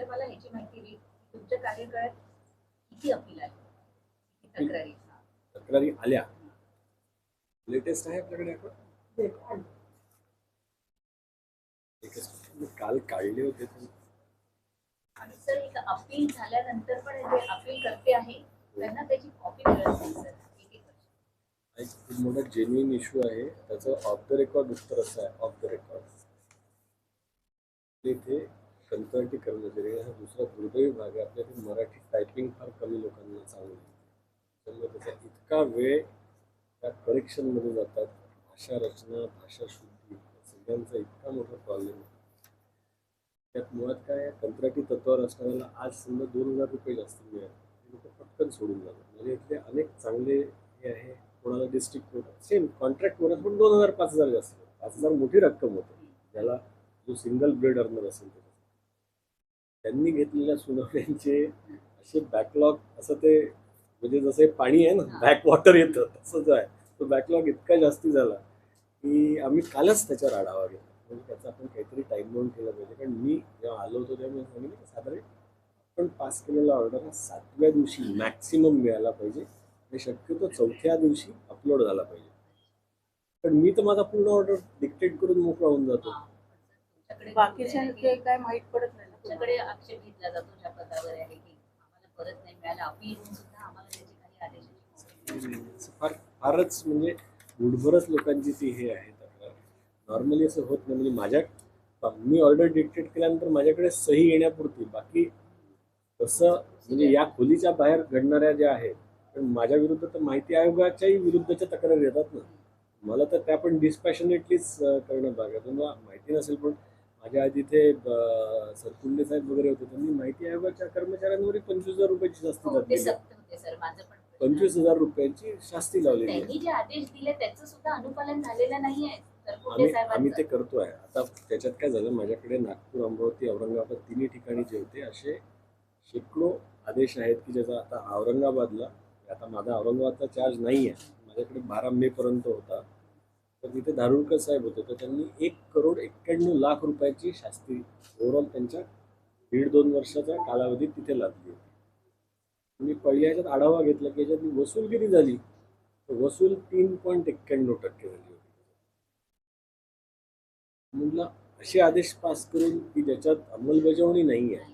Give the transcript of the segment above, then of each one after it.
तर मला ह्याची माहिती हवी तुमच्या कार्यकाळात किती अपील आली? किती तक्रारी? तक्रारी आल्या. लेटेस्ट आहे आपल्याकडे आपण काल काढले होते सर एक अपील झाल्यानंतर पण जे अपील करते आहे त्यांना त्याची कॉपी मिळत नाही सर. एक खूप मोठा जेन्युइन इश्यू आहे. त्याचं ऑफ द रेकॉर्ड उत्तर असं आहे. ऑफ द रेकॉर्ड इथे कंत्राटी कर्मचारी हा दुसरा दुर्दैवी भाग आहे. आपल्या मराठी टायपिंग फार कमी लोकांना चांगली आहे. त्यामुळे त्याचा इतका वेळ त्या परीक्षांमध्ये जातात. भाषा रचना भाषा शुद्धी सगळ्यांचा इतका मोठा प्रॉब्लेम आहे. त्यात मुळात काय आहे, कंत्राटी तत्वावर असणाऱ्याला आज समजा दोन हजार रुपये जास्त मिळाले. ते लोक पटकन सोडून जातात. म्हणजे इथले अनेक चांगले हे आहे कोणाला district court same contract court पण दोन हजार पाच हजार जास्त. पाच हजार मोठी रक्कम होते. ज्याला जो सिंगल ब्रेड अर्नर असेल त्यांनी घेतलेल्या सुनावण्यांचे असे बॅकलॉग असं ते म्हणजे जसं हे पाणी आहे ना बॅक वॉटर येतं तसंच आहे. तो बॅकलॉग इतका जास्ती झाला की आम्ही कालच त्याच्यावर आढावा घेतला म्हणजे त्याचा आपण काहीतरी टाईम बाउंड केला पाहिजे. कारण मी जेव्हा आलो होतो तेव्हा मी सांगितलं की साधारण आपण पास केलेला ऑर्डर हा सातव्या दिवशी मॅक्सिमम मिळाला पाहिजे. आणि शक्यतो चौथ्या दिवशी अपलोड झाला पाहिजे. पण मी तर माझा पूर्ण ऑर्डर डिक्टेट करून मोकळा होऊन जातो हा, पण सर, तुमच्याकडे बाकीच्या ते काय माहीत पडत नाही ना. तुमच्याकडे आक्षेप घेतला जातो ज्या पदावर आहे की आम्हाला परत नाही मिळालं. अपील सुद्धा आम्हाला त्याची काही नाही. फार फारच म्हणजे गुडभरच लोकांची ती हे आहे. नॉर्मली असं होत नाही. म्हणजे माझ्या मी ऑर्डर डिक्टेट केल्यानंतर माझ्याकडे सही येण्यापुरती. बाकी तसं म्हणजे या खोलीच्या बाहेर घडणाऱ्या ज्या आहेत पण माझ्या विरुद्ध तर माहिती आयोगाच्याही विरुद्धच्या तक्रारी येतात ना. मला तर त्या पण डिस्पॅशनेटलीच करणं भाग आहे. तुम्हाला माहिती नसेल पण माझ्या आधी इथे अं, सरकुंडे साहेब वगैरे होते त्यांनी माहिती आयोगाच्या कर्मचाऱ्यांवरही पंचवीस हजार रुपयाची शास्ती हो, ते आहे. पण प्रश्न. पंचवीस हजार रुपयांची शास्ती लावलेली आहे. त्यांनी जे आदेश दिले त्याचं सुद्धा अनुपालन झालेलं नाहीये आम्ही आम्ही ते करतोय. आता त्याच्यात काय झालं माझ्याकडे नागपूर अमरावती औरंगाबाद तिन्ही ठिकाणी जे होते असे शेकडो आदेश आहेत की ज्याचा आता औरंगाबादला आता माझा औरंगाबादचा चार्ज नाही आहे माझ्याकडे बारा मे पर्यंत होता. तर तिथे धारुरकर साहेब होते तर त्यांनी एक करोड एक्क्याण्णव लाख रुपयाची शास्ती ओव्हरऑल त्यांच्या दीड दोन वर्षाचा कालावधीत तिथे लादली होती. मी पहिल्या ह्याच्यात आढावा घेतला की याच्यात वसूल किती झाली तर वसूल तीन पॉईंट एक्क्याण्णव टक्के झाली होती. म्हटलं असे आदेश पास करून की ज्याच्यात अंमलबजावणी नाही आहे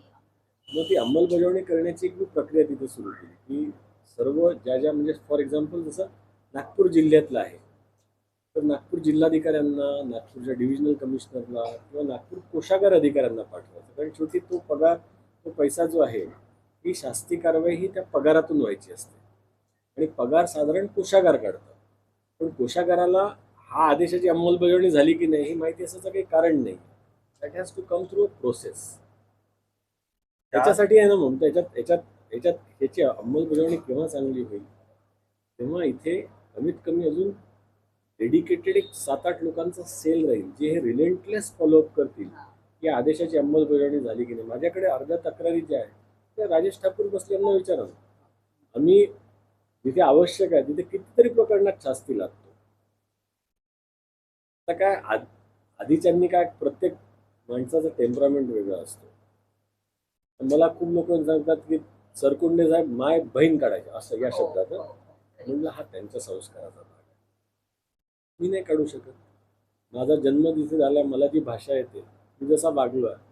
मग ती अंमलबजावणी करण्याची एक मी प्रक्रिया तिथे सुरू केली की सर्व ज्या ज्या म्हणजे फॉर एक्झाम्पल जसं नागपूर जिल्ह्यातलं आहे तर नागपूर जिल्हाधिकाऱ्यांना नागपूरच्या डिव्हिजनल कमिशनरला किंवा नागपूर कोषागार अधिकाऱ्यांना पाठवायचं. कारण शेवटी तो पगार तो पैसा जो आहे ही शास्ती कारवाई ही त्या पगारातून व्हायची असते. आणि पगार साधारण कोषागार काढतात. पण कोषागाराला हा आदेशाची अंमलबजावणी झाली की नाही ही माहिती असायचं काही कारण नाही. That has to come through a process त्याच्यासाठी आहे ना म्हणून याच्यात याच्यात याच्यात याची अंमलबजावणी केव्हा चांगली होईल? तेव्हा इथे कमीत कमी अजून डेडिकेटेड एक सात आठ लोकांचा सेल राहील जे हे रिलेंटलेस फॉलोअप करतील. की आदेशाची अंमलबजावणी झाली की नाही? माझ्याकडे अर्ध्या तक्रारी ज्या आहेत त्या राजेश ठाकूर बसले यांना विचारा. आम्ही जिथे आवश्यक आहे तिथे कितीतरी प्रकरणात शास्ती लागतो. आता काय आध- आधीच्यांनी काय प्रत्येक माणसाचा टेम्परामेंट वेगळा असतो. मला खूप लोक सांगतात की सरकुंडे साहेब माय बहीण काढायचे असं या शब्दात हं. म्हणजे हा त्यांच्या संस्काराचा मी नाही काढू शकत. माझा जन्म जिथे झाला मला ती भाषा येते. मी जसा वागलो आहे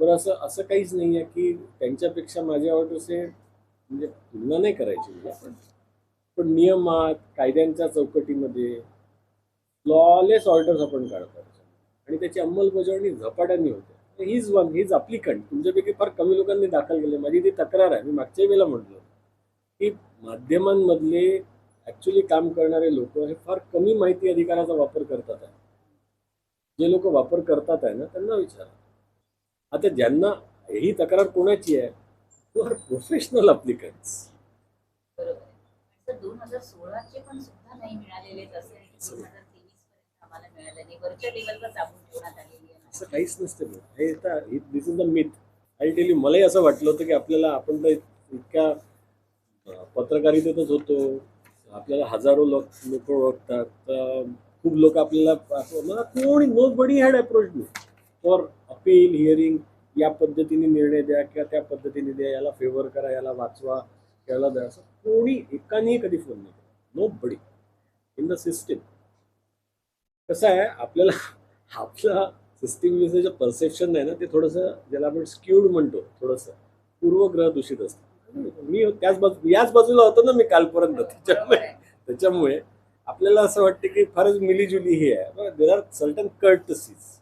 बरं असं असं काहीच नाही आहे की त्यांच्यापेक्षा माझ्यावर तसे म्हणजे तुलना नाही करायची म्हणजे आपण पण नियमात कायद्यांच्या चौकटीमध्ये लॉलेस ऑर्डर्स आपण काढतो. आणि त्याची अंमलबजावणी झपाट्याने होते. हीच वन हीच अप्लिकंट तुमच्यापैकी फार कमी लोकांनी दाखल केले माझी ती तक्रार आहे. मी मागच्या वेळेला म्हटलं. की माध्यमांमधले ॲक्च्युली काम करणारे लोक हे फार कमी माहिती अधिकाराचा वापर करतात आहे. जे लोक वापर करतात आहे ना त्यांना विचारा. आता ज्यांना ही तक्रार कोणाची आहे? Two are professional. पण दोन हजार सोळाचे पण सुद्धा नाही मिळालेलेच असेल दोन हजार तेवीस पर्यंत आम्हाला मिळालं नाही. वरच्या लेवलवर दाबून ठेवण्यात आलेली आहे. असं काहीच नसतं. हे आता this is the myth I tell you मलाही असं वाटलं होतं की आपल्याला आपण तर इतक्या पत्रकारितेतच होतो. आपल्याला हजारो लोक लोक ओळखतात. खूप लोक आपल्याला मला कोणी nobody had approach me for appeal hearing या पद्धतीने निर्णय द्या किंवा त्या पद्धतीने द्या याला फेवर करा याला वाचवा याला द्या. असं कोणी एकानेही कधी फोन नाही केला. Nobody in the system कसं आहे आपल्याला आपला सिस्टीम विषयीचं परसेप्शन आहे ना ते थोडंसं ज्याला आपण स्क्यूड म्हणतो थोडंसं पूर्वग्रह दूषित असतं. मी त्याच बाजू याच बाजूला होतो ना मी कालपर्यंत. त्याच्यामुळे त्याच्यामुळे आपल्याला असं वाटतं की फारच मिलीजुली ही आहे. देर आर सर्टन कर्टसीज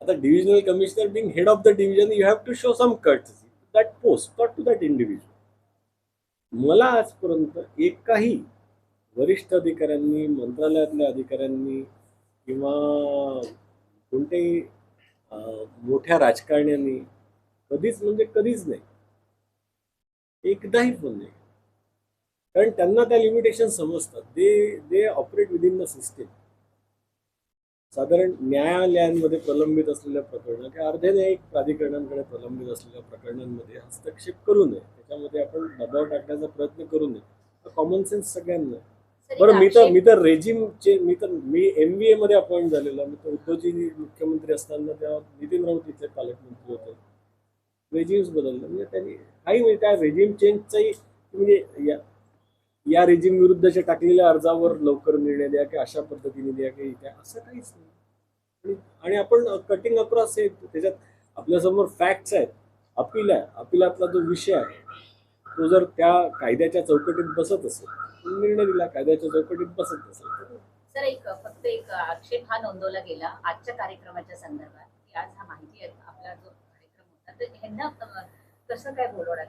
आता divisional commissioner being head of the division you have to show some courtesy that post not to that individual मला आजपर्यंत एकाही वरिष्ठ अधिकाऱ्यांनी मंत्रालयातल्या अधिकाऱ्यांनी किंवा कोणत्याही मोठ्या राजकारण्यांनी कधीच म्हणजे कधीच नाही एकदाही फोन नाही. कारण त्यांना त्या लिमिटेशन समजतात. They they operate within the system साधारण न्यायालयांमध्ये प्रलंबित असलेल्या प्रकरणं किंवा अर्ध्या न्यायिक प्राधिकरणांकडे प्रलंबित असलेल्या प्रकरणांमध्ये हस्तक्षेप करू नये. त्याच्यामध्ये आपण दबाव टाकण्याचा प्रयत्न करू नये. कॉमन सेन्स सगळ्यांना. बरं मी तर मी तर रेजिमचे मी तर मी एम बी मध्ये अपॉइंट झालेलो मी तर उद्धवजी मुख्यमंत्री असताना तेव्हा नितीन राऊत इथे पालकमंत्री होते. रेजिम्स बदललं म्हणजे त्यांनी काही म्हणजे त्या रेजिम चेंजचाही म्हणजे या या रेजिम विरुद्धच्या टाकलेल्या अर्जावर लवकर निर्णय द्या की अशा पद्धतीने द्या की द्या असं काहीच नाही. आणि- आपण कटिंग अक्रॉस आहे त्याच्यात आपल्यासमोर फॅक्ट्स आहेत. अपील आहे. अपिलातला जो विषय आहे तो जर त्या कायद्याच्या चौकटीत बसत असेल निर्णय दिला कायद्याच्या चौकटीत बसत असेल तर सर एक फक्त एक आक्षेप हा नोंदवला गेला आजच्या कार्यक्रमाच्या संदर्भात की आज हा माहिती आहे आपला जो ह्यांना कसं काय बोलवणार?